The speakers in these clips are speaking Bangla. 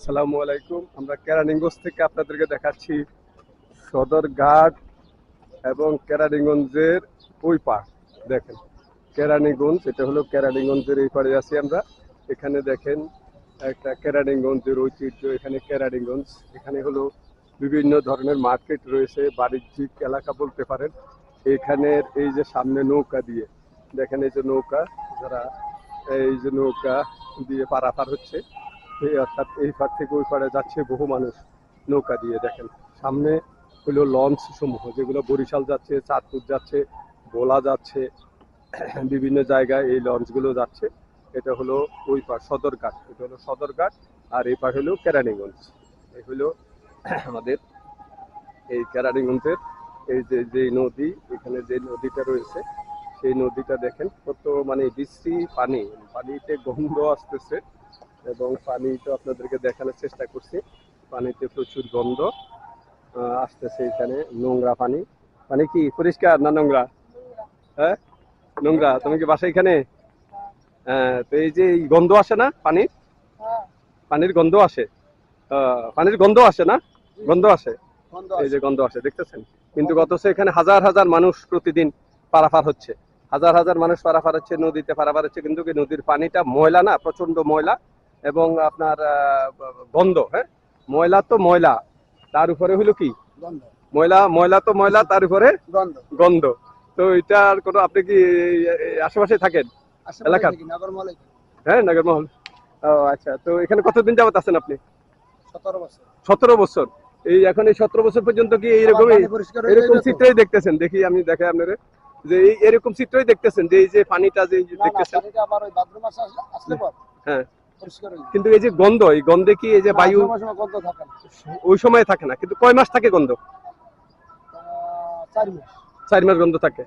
আসসালামু আলাইকুম। আমরা কেরানীগঞ্জ থেকে আপনাদেরকে দেখাচ্ছি সদরঘাট এবং কেরানীগঞ্জের ওই পার দেখেন, কেরানীগঞ্জ, এটা হলো কেরানীগঞ্জের এই পাড়ে আছি আমরা। এখানে দেখেন একটা কেরানীগঞ্জের ঐতিহ্য, এখানে কেরানীগঞ্জ। এখানে হলো বিভিন্ন ধরনের মার্কেট রয়েছে, বাণিজ্যিক এলাকা বলতে পারেন। এখানের এই যে সামনে নৌকা দিয়ে, দেখেন এই যে নৌকা, যারা এই যে নৌকা দিয়ে পারাপার হচ্ছে। এই অর্থাৎ এই পার থেকে ওই পারে যাচ্ছে বহু মানুষ নৌকা দিয়ে, দেখেন। সামনে হলো লঞ্চ সমূহ, যেগুলো বরিশাল যাচ্ছে, চাঁদপুর যাচ্ছে, ভোলা যাচ্ছে, বিভিন্ন জায়গায় এই লঞ্চগুলো যাচ্ছে। এটা হলো ওই পার সদরঘাট। এটা হলো সদরঘাট আর এই পার হলো কেরানীগঞ্জ। এই হলো আমাদের এই কেরানীগঞ্জের এই যে যে নদী, এখানে যে নদীটা রয়েছে, সেই নদীটা দেখেন কত মানে বৃষ্টি পানি। পানিতে গন্ধ আসতেছে। এবং পানি তো আপনাদেরকে দেখানোর চেষ্টা করছি। পানিতে প্রচুর গন্ধ আসতেছে এখানে নোংরা পানি। পানি কি পরিষ্কার না নোংরা? হ্যাঁ? নোংরা। তুমি কি বাসা এখানে? হ্যাঁ তো এই যে এই গন্ধ আসে না পানির পানির গন্ধ আসে। আহ, পানির গন্ধ আসে না? গন্ধ আসে। এই যে গন্ধ আসে দেখতেছেন? কিন্তু গত এখানে হাজার হাজার মানুষ প্রতিদিন পারাপার হচ্ছে। হাজার হাজার মানুষ পারাপার হচ্ছে নদীতে পারাপার হচ্ছে কিন্তু কি নদীর পানিটা ময়লা না প্রচণ্ড ময়লা? এবং আপনার গন্ধ হ্যাঁ? ময়লা তো ময়লা তার উপরে হলো কি? ময়লা ময়লা তো ময়লা তার উপরে গন্ধ। তো এটার কোনো আপনি কি আশেপাশে থাকেন? নগরমহলে হ্যাঁ নগরমহল ও আচ্ছা। তো এখানে কতদিন যাবত আছেন আপনি? সতেরো বছর। সতেরো বছর। এই এখন এই সতেরো বছর পর্যন্ত কি এইরকমই এরকম চিত্রই দেখতেছেন? দেখি আমি দেখাই আপনারে। যে এই এরকম চিত্রই দেখতেছেন যে এই যে পানিটা যে দেখতেছেন? হ্যাঁ। কিন্তু এই যে গন্ধ এই গন্ধে কি এই যে বায়ু। ওই সময় থাকে না কিন্তু কয় মাস থাকে গন্ধ? চার মাস। গন্ধ থাকে।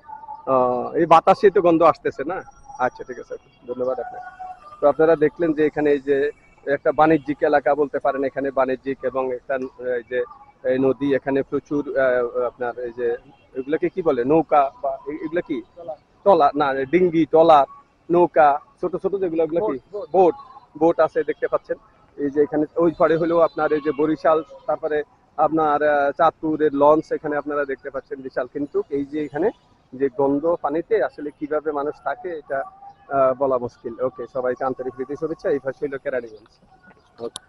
এই বাতাসে তো গন্ধ আসতেছে না? আচ্ছা ঠিক আছে ধন্যবাদ আপনাকে। তো আপনারা দেখলেন যে এখানে এই যে একটা বাণিজ্যিক এলাকা বলতে পারেন এখানে বাণিজ্যিক এবং একটা এই যে এই নদী এখানে প্রচুর আপনার এই যে এগুলাকে কি বলে? নৌকা বা এগুলা কি? তলা। না ডিঙ্গি টলার নৌকা ছোট ছোট যেগুলো এগুলো কি? Boat, boat. আছে দেখতে পাচ্ছেন এই যে এখানে ওই পারে হলেও আপনার এই যে বরিশাল, তারপরে আপনার চাঁদপুরের লঞ্চ এখানে আপনারা দেখতে পাচ্ছেন বিশাল কিন্তু এই যে এখানে যে গন্ধ পানিতে আসলে কীভাবে মানুষ থাকে, এটা বলা মুশকিল ওকে, সবাইকে আন্তরিক প্রীতি, শুভেচ্ছা এই ভাষা হইল কেরানীগঞ্জ Okay.